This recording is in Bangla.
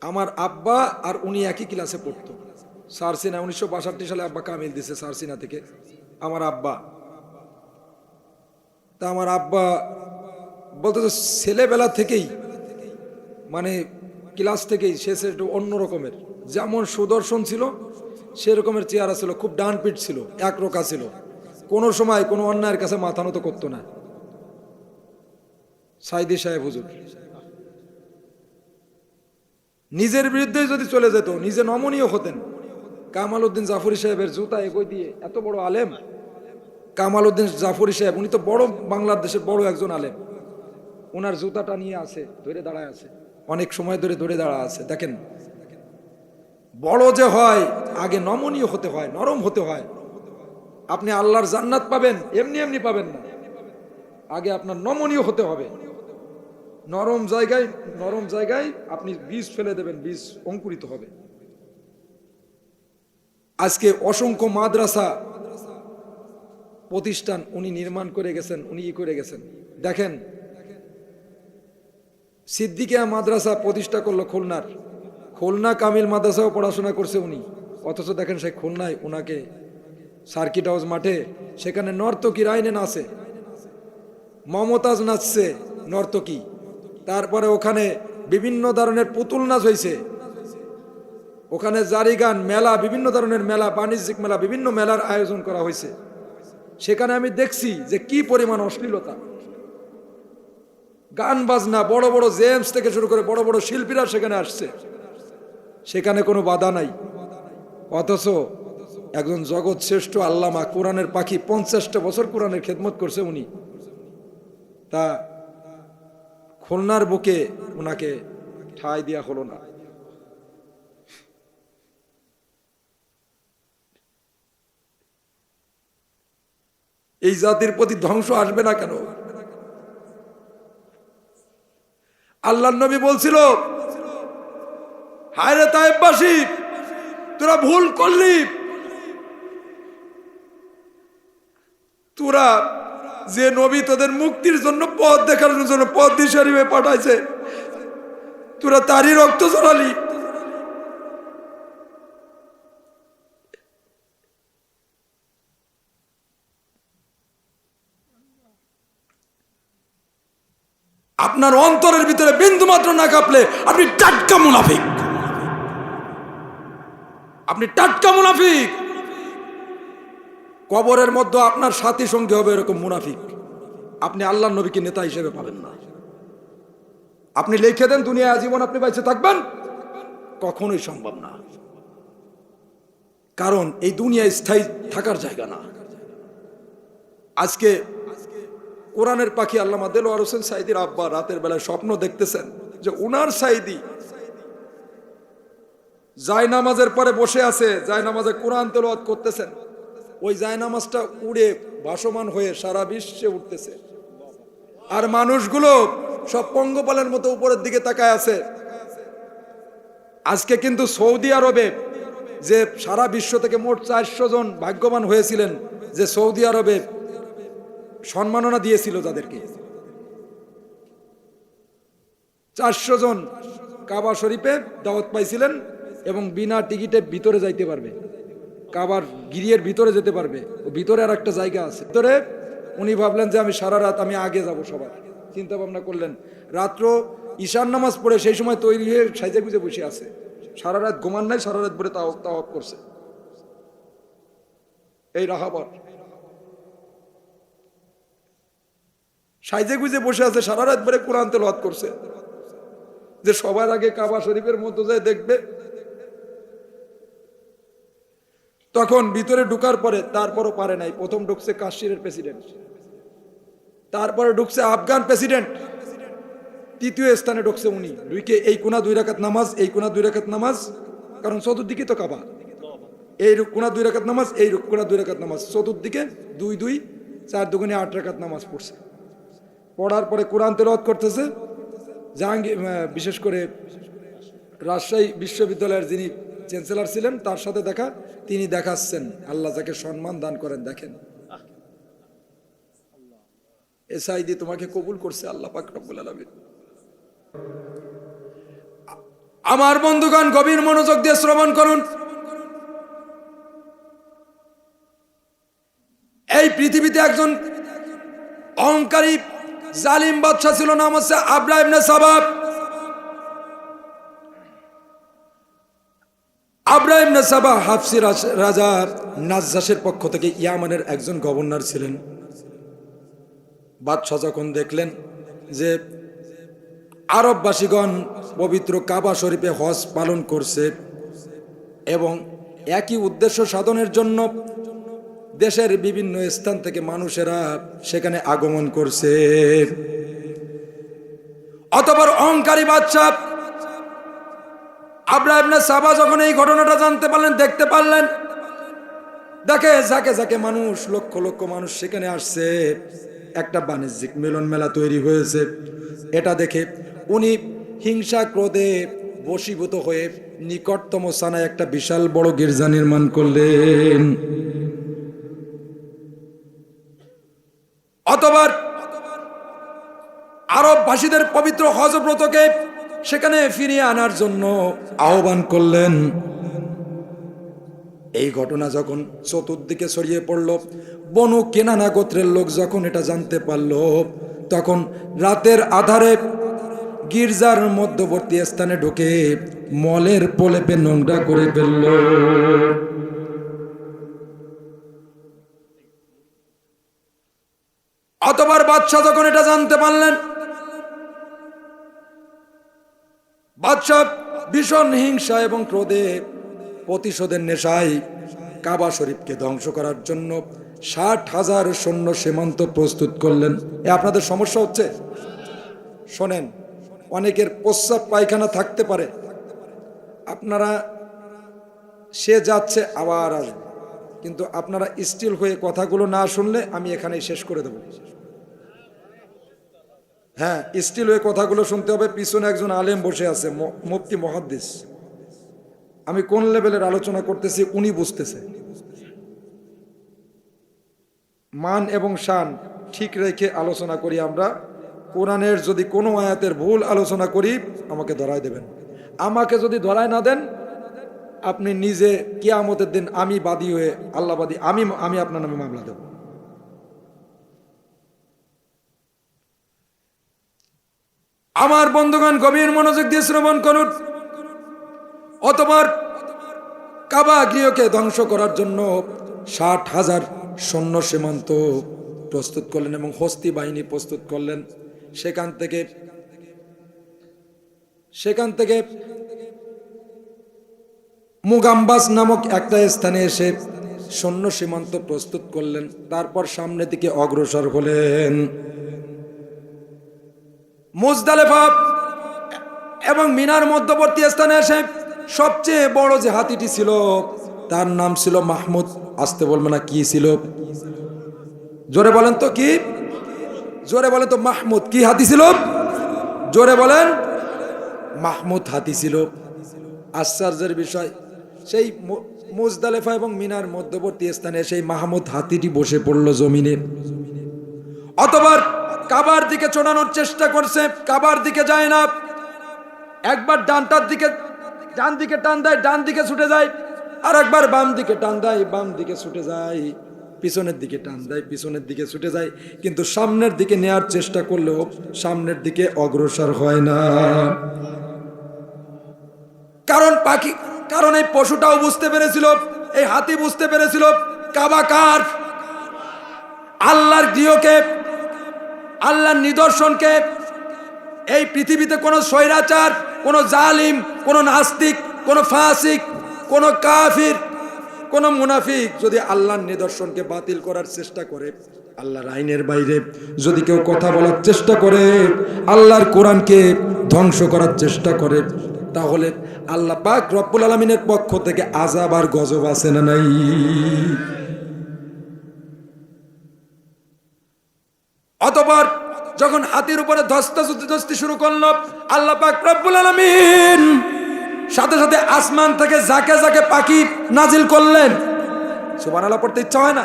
আমার আব্বা আর উনি একই ক্লাসে পড়তো। সারসিনা উনিশশো বাষট্টি সালে আব্বা কামিল দিছে সারসিনা থেকে। আমার আব্বা। তা আমার আব্বা বলতে ছেলেবেলা থেকেই মানে ক্লাস থেকেই সে একটু অন্য রকমের। যেমন সুদর্শন ছিল, সেরকমের চেহারা ছিল, খুব ডান পিট ছিল, এক রোকা ছিল। কোনো সময় কোনো অন্যায়ের কাছে মাথা নত করতো না। সাইদি সাহেব হুজুর। নিজের বিরুদ্ধে যদি চলে যেত, নিজে নমনীয় হতেন। কামাল উদ্দিন জাফরি সাহেবের জুতা এগোয় দিয়ে, এত বড় আলেম। কামাল উদ্দিন জাফরি সাহেব, উনি তো বড় বাংলাদেশের বড় একজন আলেম। ওনার জুতাটা নিয়ে আছে, ধরে দাঁড়ায় আছে। অনেক সময় ধরে ধরে দাঁড়া আছে, দেখেন। বড় যে হয়, আগে নমনীয় হতে হয়, নরম হতে হয়। আপনি আল্লাহর জান্নাত পাবেন, এমনি এমনি পাবেন না। আগে আপনার নমনীয় হতে হবে। নরম জায়গায় নরম জায়গায় আপনি বীজ ফেলে দেবেন, বীজ অঙ্কুরিত হবে। আজকে অসংখ্য মাদ্রাসা প্রতিষ্ঠান উনি নির্মাণ করে গেছেন, উনি ই করে গেছেন। দেখেন, সিদ্দিকিয়া মাদ্রাসা প্রতিষ্ঠা করল খুলনার। খুলনা কামিল মাদ্রাসাও পড়াশোনা করছে উনি। অথচ দেখেন সেই খুলনায় ওনাকে সার্কিট হাউস মাঠে, সেখানে নর্তকী রাইনে নাচে। মমতাজ নাচছে নর্তকী। তারপরে ওখানে বিভিন্ন ধরনের পুতুল নাচ হয়েছে ওখানে জারি গান মেলা, বিভিন্ন ধরনের মেলা, বাণিজ্যিক মেলা, বিভিন্ন মেলার আয়োজন করা হয়েছে সেখানে আমি দেখছি যে কি পরিমাণ অশ্লীলতা। গান বাজনা, বড় বড় জেমস থেকে শুরু করে বড় বড় শিল্পীরা সেখানে আসছে। সেখানে কোনো বাধা নাই। অথচ একজন জগৎ শ্রেষ্ঠ আল্লামা কোরআনের পাখি পঞ্চাশটা বছর কোরআনের খেদমত করছে উনি। তা খুলনার বুকে ওনাকে ঠাঁই দেওয়া হলো না। এই জাতির প্রতি ধ্বংস আসবে না কেন? আল্লাহ নবী বলছিল হায়রে তাইবাসী তোরা ভুল করলি। তোরা যে নবী তোদের মুক্তির জন্য পথ দেখানোর জন্য পথ শরীফে পাঠাইছে। তোরা তারই রক্ত জড়ালি আপনার অন্তরের ভিতরে বিন্দু মাত্র না কাঁপলে আপনি টাটকা মুনাফিক। আপনি টাটকা মুনাফিক। কবরের মধ্যে আপনার সাথী সঙ্গী হবে এরকম মুনাফিক। আপনি আল্লাহ নবীকে নেতা হিসেবে পাবেন না। আপনি লিখে দেন দুনিয়া আজীবন আপনি বাইচে থাকবেন কখনোই সম্ভব না। কারণ এই দুনিয়া স্থায়ী থাকার জায়গা না। আজকে কোরআনের পাখি আল্লামা দেলোয়ার হোসেন সাইদির আব্বা রাতের বেলায় স্বপ্ন দেখতেছেন যে উনার সাইদি জায় নামাজের পরে বসে আছে জায় নামাজে কোরআন তেলোয়াত করতেছেন। ওই জায়নামাজটা উড়ে ভাসমান হয়ে সারা বিশ্বে উঠতেছে। আর মানুষগুলো সব পঙ্গপালের মতো উপরের দিকে তাকায় আছে। আজকে কিন্তু সৌদি আরবে যে সারা বিশ্ব থেকে মোট চারশো জন ভাগ্যবান হয়েছিলেন, যে সৌদি আরবে সম্মাননা দিয়েছিল যাদেরকে চারশো জন কাবা শরীফে দাওয়াত পাইছিলেন এবং বিনা টিকিটে ভিতরে যাইতে পারবে। কাবার গিরিয়ের ভিতরে যেতে পারবে। ও ভিতরে আর একটা জায়গা আছে। ভিতরে উনি ভাবলেন যে আমি সারা রাত আমি আগে যাব সবার। চিন্তা ভাবনা করলেন। রাত্র ঈশান নামাজ পড়ে সেই সময় তৈরি হয়ে সাইজে গুজে বসে আছে। সারা রাত ঘুমান নাই, সারা রাত ভরে তাও তাওয়াপ করছে। এই রাহাবার। সাইজে গুজে বসে আছে, সারা রাত ভরে কোরআন তেলাওয়াত করছে। যে সবার আগে কাবা শরীফের মধ্যে যায় দেখবে তখন ভিতরে ঢুকার পরে তারপরও পারে নাই। প্রথম ঢুকছে কাশ্মীরের প্রেসিডেন্ট। তারপরে ঢুকছে আফগান প্রেসিডেন্ট। তৃতীয় স্থানে ঢুকছে উনি। দুইকে এই কোনা দুই রাকাত নামাজ, এই কোনা দুই রাকাত নামাজ, কারণ চতুর্দিকে তো কাবা। এই কোনা দুই রাকাত নামাজ, এই কোনা দুই রাকাত নামাজ। চতুর্দিকে দুই দুই, চার দুগুণে আট রাকাত নামাজ পড়ছে। পড়ার পরে কোরআন তেলাওয়াত করতেছে। জাহাঙ্গীর বিশেষ করে রাজশাহী বিশ্ববিদ্যালয়ের যিনি চ্যান্সেলর ছিলেন, তার সাথে দেখা তিনি দেখাচ্ছেন, আল্লাহ যাকে সম্মান দান করেন, দেখেন। এসআইডি তোমাকে কবুল করছে আল্লাহ পাক রব্বুল আলামিন। আমার বন্ধুগণ, গভীর মনোযোগ দিয়ে শ্রবণ করুন। এই পৃথিবীতে একজন অহংকারী, জালিম বাদশা ছিল, নাম হচ্ছে আবরা ইবনে সাবাব। আবরা ইবনে সাবা হাফসি রাজ- রাজা নাজ্জাসের পক্ষ থেকে ইয়ামানের একজন গভর্নর ছিলেন। বাদশাহ যখন দেখলেন যে আরববাসীগণ পবিত্র কাবা শরীফে হজ পালন করছে এবং একই উদ্দেশ্য সাধনের জন্য দেশের বিভিন্ন স্থান থেকে মানুষেরা সেখানে আগমন করছে। অতপর অহংকারী আব্রাহিম সাবা যখন এই ঘটনাটা জানতে পারলেন, দেখতে পারলেন। দেখে যাকে যাকে মানুষ, লক্ষ লক্ষ মানুষ সেখানে আসছে। একটা বাণিজ্যিক মিলন মেলা তৈরি হয়েছে। এটা দেখে উনি হিংসা ক্রোধে বশীভূত হয়ে নিকটতম সানায় একটা বিশাল বড় গির্জা নির্মাণ করলেন। অতবার আরব ভাষীদের পবিত্র হজব্রতকে সেখানে ফিরিয়ে আনার জন্য আহ্বান করলেন। এই ঘটনা যখন চতুর্দিকে ছড়িয়ে পড়ল, বনু কেনানা গোত্রের লোক যখন এটা জানতে পারল, তখন রাতের আধারে গির্জার মধ্যবর্তী স্থানে ঢুকে মলের পোলেপে নোংরা করে ফেলল। অতবার বাদশাহ যখন এটা জানতে পারলেন বাদশাহ ভীষণ হিংসা এবং ক্রোধে প্রতিশোধের নেশায় কাবা শরীফকে ধ্বংস করার জন্য ষাট হাজার সৈন্য সীমান্ত প্রস্তুত করলেন। এ আপনাদের সমস্যা হচ্ছে? শোনেন, অনেকের প্রস্রাব পায়খানা থাকতে পারে। আপনারা, সে যাচ্ছে আবার আসবে। কিন্তু আপনারা স্টিল হয়ে কথাগুলো না শুনলে আমি এখানেই শেষ করে দেব। হ্যাঁ স্টিল হয়ে কথাগুলো শুনতে হবে, পিছনে একজন আলেম বসে আছে মুফতি মহাদ্দিস। আমি কোন লেভেলের আলোচনা করতেছি উনি বুঝতেছে। মান এবং শান ঠিক রেখে আলোচনা করি আমরা। কোরআনের যদি কোনো আয়াতের ভুল আলোচনা করি, আমাকে ধরায় দেবেন। আমাকে যদি ধরায় না দেন, আপনি নিজে কিয়ামতের দিন আমি বাদী হয়ে আল্লাহবাদী আমি আমি আপনার নামে মামলা দেব। আমার বন্ধুগণ গভীর মনোযোগ দিয়ে শ্রবণ করুন। অতবার কাবা গৃহকে ধ্বংস করার জন্য ষাট হাজার সৈন্য সীমান্ত প্রস্তুত করলেন এবং হস্তি বাহিনী প্রস্তুত করলেন। সেখান থেকে সেখান থেকে মুগাম্বাস নামক একটা স্থানে এসে সৈন্য সীমান্ত প্রস্তুত করলেন। তারপর সামনের দিকে অগ্রসর হলেন। মুজদালেফা এবং মিনার মধ্যবর্তী স্থানে এসে সবচেয়ে বড় যে হাতিটি ছিল, তার নাম ছিল মাহমুদ। আসতে বলবে না কি ছিল। জোরে বলেন তো কি? জোরে বলেন তো মাহমুদ, কি হাতি ছিল? জোরে বলেন, মাহমুদ হাতি ছিল। আশ্চর্যের বিষয়, সেই মুজদালেফা এবং মিনার মধ্যবর্তী স্থানে সেই মাহমুদ হাতিটি বসে পড়ল জমিনে। অতবার কাবার দিকে চড়ানোর চেষ্টা করছে, কাবার দিকে যায় না। একবার ডানটার দিকে, ডান দিকে টান দেয়, ডান দিকে ছুটে যায়, আর একবার বাম দিকে টান দেয়, বাম দিকে ছুটে যায়, পিছনের দিকে টান দেয়, পিছনের দিকে ছুটে যায়। কিন্তু সামনের দিকে নেয়ার চেষ্টা করলেও সামনের দিকে অগ্রসর হয় না। কারণ পাখি, কারণ এই পশুটাও বুঝতে পেরেছিল, এই হাতি বুঝতে পেরেছিল, কাবা কার? আল্লাহর গৃহকে আল্লাহর নিদর্শনকে এই পৃথিবীতে কোনো স্বৈরাচার, কোনো জালিম, কোনো নাস্তিক, কোনো ফাসিক, কোনো কাফির, কোনো মুনাফিক যদি আল্লাহর নিদর্শনকে বাতিল করার চেষ্টা করে, আল্লাহর আইনের বাইরে যদি কেউ কথা বলার চেষ্টা করে, আল্লাহর কোরআনকে ধ্বংস করার চেষ্টা করে, তাহলে আল্লাহ পাক রব্বুল আলমিনের পক্ষ থেকে আজাব আর গজব আছে না নাই? যখন হাতির উপরে ধস্তি শুরু করল, আল্লাহ পাক রব্বুল আলমিন সাথে সাথে আসমান থেকে যাকে যাকে পাখি নাজিল করলেন। সুবান আল্লাহ পড়তে ইচ্ছা হয় না?